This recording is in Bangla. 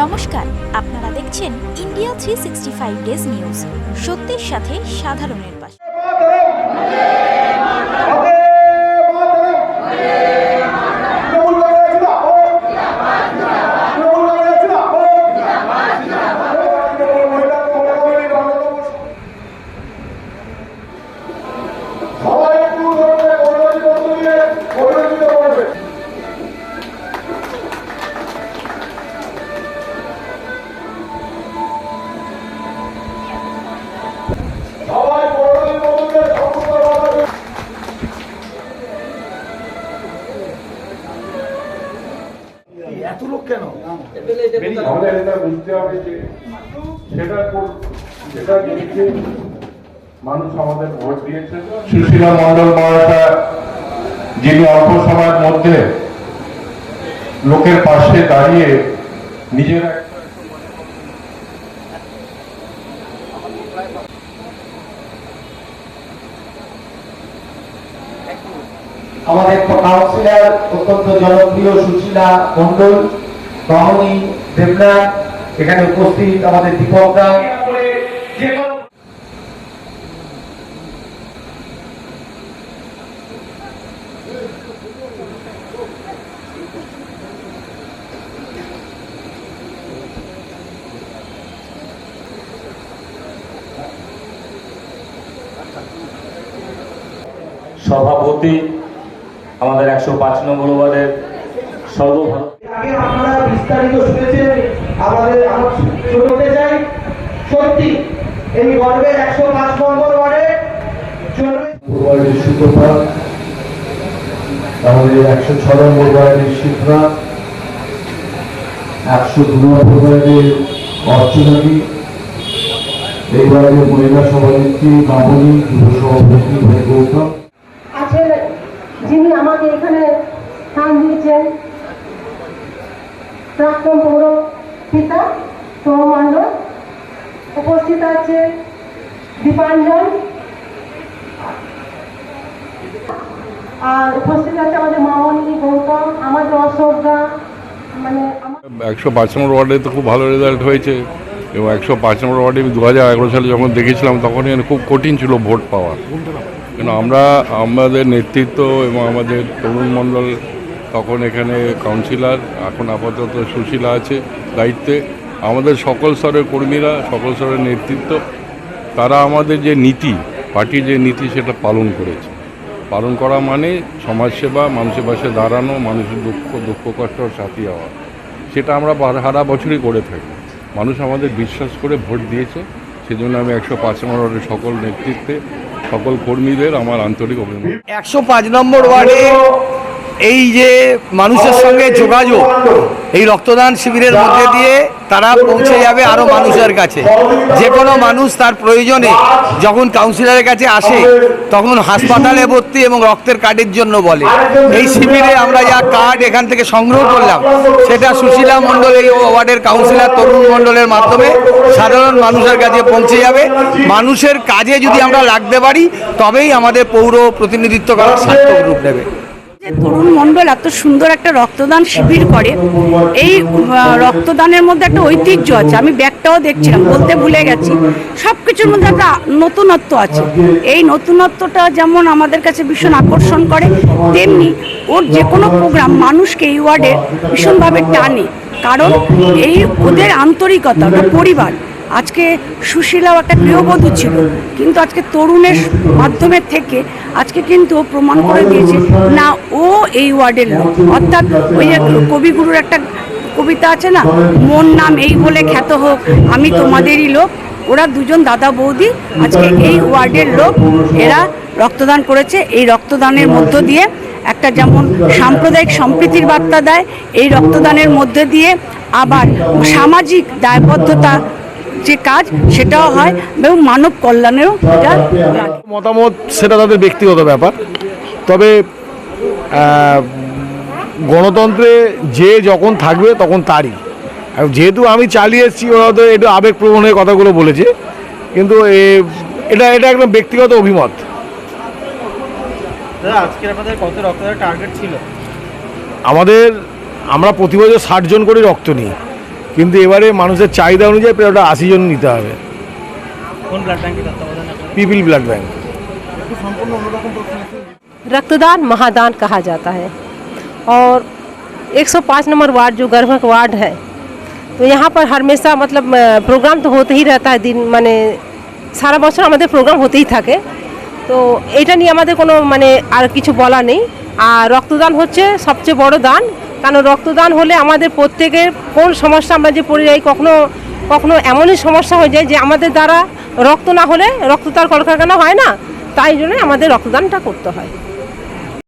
নমস্কার আপনারা দেখছেন India three sixty five days news. সত্যের সাথে সাধারণের পাশে। এত লোক কেন? আমাদের এটা বুঝতে হবে যে সেটা সেটা জিনিসে মানুষ আমাদের ভোট দিয়েছে সুশীলা মন্ডল মহাশয়া যিনি অল্প সময়ের মধ্যে লোকের পাশে দাঁড়িয়ে নিজের আমাদের কাউন্সিলর অত্যন্ত জনপ্রিয় সুশীলা মন্ডল রমণী দেবনাথ এখানে উপস্থিত আমাদের দীপকরা সভাপতি একশো পাঁচ নম্বর ওয়ার্ডের সর্বভারত আগে আপনারা বিস্তারিত শুনেছেন আমাদের শুনতে চাই। সত্যি এই গর্বের একশো পাঁচ নম্বর ওয়ার্ডে সুতপা আমাদের একশো ছ নম্বর ওয়ার্ডের শিপ্রা একশো দু নম্বর ওয়ার্ডের এই ওয়ার্ডের মহিলা সভানেত্রী মামনি যুব সভাপতি ভাই গৌতম আমাকে এখানে স্থান দিয়েছেন প্রাক্তন পৌর পিতা সৌমণ্ডল উপস্থিত আছে দীপাঞ্জন। আর উপস্থিত আছে আমাদের মামনি, গৌতম, আমাদের মানে একশো পাঁচ নম্বর ওয়ার্ডে তো খুব ভালো রেজাল্ট হয়েছে। এবং একশো পাঁচ নম্বর ওয়ার্ডে আমি দু হাজার এগারো সালে যখন দেখেছিলাম তখন খুব কঠিন ছিল ভোট পাওয়া। কিন্তু আমরা, আমাদের নেতৃত্ব এবং আমাদের তরুণ মণ্ডল তখন এখানে কাউন্সিলর এখন আপাতত সুশীলা আছে দায়িত্বে। আমাদের সকল স্তরের কর্মীরা, সকল স্তরের নেতৃত্ব, তারা আমাদের যে নীতি, পার্টির যে নীতি সেটা পালন করেছে। পালন করা মানে সমাজসেবা, মানুষের পাশে দাঁড়ানো, মানুষের দুঃখ দুঃখ, কষ্ট, সাথী হওয়া। সেটা আমরা সারা বছরই করে থাকি। মানুষ আমাদের বিশ্বাস করে ভোট দিয়েছে। সেজন্য আমি একশো পাঁচ নম্বর সকল নেতৃত্বে সকল কর্মীদের আমার আন্তরিক অভিনন্দন। একশো পাঁচ নম্বর ওয়ার্ডে এই যে মানুষের সঙ্গে যোগাযোগ, এই রক্তদান শিবিরের মধ্যে দিয়ে তারা পৌঁছে যাবে আরও মানুষের কাছে। যে কোনো মানুষ তার প্রয়োজনে যখন কাউন্সিলরের কাছে আসে, তখন হাসপাতালে ভর্তি এবং রক্তের কার্ডের জন্য বলে। এই শিবিরে আমরা যা কার্ড এখান থেকে সংগ্রহ করলাম, সেটা সুশীলা মণ্ডল, এই ওয়ার্ডের কাউন্সিলর তরুণ মণ্ডলের মাধ্যমে সাধারণ মানুষের কাছে পৌঁছে যাবে। মানুষের কাজে যদি আমরা লাগতে পারি, তবেই আমাদের পৌর প্রতিনিধিত্ব করার সার্থক রূপ নেবে। তরুণ মণ্ডল এত সুন্দর একটা রক্তদান শিবির করে, এই রক্তদানের মধ্যে একটা ঐতিহ্য আছে। আমি ব্যাগটাও দেখছিলাম, বলতে ভুলে গেছি। সব কিছুর মধ্যে একটা নতুনত্ব আছে। এই নতুনত্বটা যেমন আমাদের কাছে ভীষণ আকর্ষণ করে, তেমনি ওর যে কোনো প্রোগ্রাম মানুষকে এই ওয়ার্ডে ভীষণভাবে টানে। কারণ এই ওদের আন্তরিকতা, ওটা পরিবার। আজকে সুশীলাও একটা গৃহবধূ ছিল, কিন্তু আজকে তরুণের মাধ্যমে থেকে আজকে কিন্তু প্রমাণ করে দিয়েছে, না, ও এই ওয়ার্ডের লোক। অর্থাৎ ওই কবিগুরুর একটা কবিতা আছে না, মন নাম এই বলে খ্যাত হোক, আমি তোমাদেরই লোক। ওরা দুজন দাদা বৌদি আজকে এই ওয়ার্ডের লোক, এরা রক্তদান করেছে। এই রক্তদানের মধ্য দিয়ে একটা যেমন সাম্প্রদায়িক সম্প্রীতির বার্তা দেয়, এই রক্তদানের মধ্যে দিয়ে আবার সামাজিক দায়বদ্ধতা যে কাজ সেটাও হয় এবং মানব কল্যাণেরও এটা মতামত সেটা তাদের ব্যক্তিগত ব্যাপার। তবে গণতন্ত্রে যে যখন থাকবে তখন তারই। আর যেহেতু আমি চালিয়ে এসেছি ওরা তো একটু আবেগপ্রবণ হয়ে কথাগুলো বলেছে। কিন্তু এটা এটা একদম ব্যক্তিগত অভিমত। আমাদের আমরা প্রতি বছর ষাট জন করে রক্ত নিই। কিন্তু এবারে মানুষের চাহিদা অনুযায়ী প্রায় ওটা আশি জন নিতে হবে কোন ব্লাড ব্যাংকে তত্ত্বাবধান পিপিল ব্লাড ব্যাংক रक्तदान महादान कहा जाता है और 105 नंबर वार्ड जो गर्भक वार्ड है तो यहाँ पर हमेशा मतलब अ, प्रोग्राम तो होते ही रहता है दिन মানে সারা বছর আমাদের প্রোগ্রাম হতেই থাকে তো এটা নিয়ে আমাদের কোনো মানে আর কিছু বলা নেই আর রক্তদান হচ্ছে সবচেয়ে বড় দান কারণ রক্তদান হলে আমাদের প্রত্যেকের কোন সমস্যা আমরা যে পড়ে যাই কখনো কখনো এমনই সমস্যা হয়ে যায় যে আমাদের দ্বারা রক্ত না হলে রক্ত তার কলকারখানা হয় না। তাই জন্য আমাদের রক্তদানটা করতে হয়।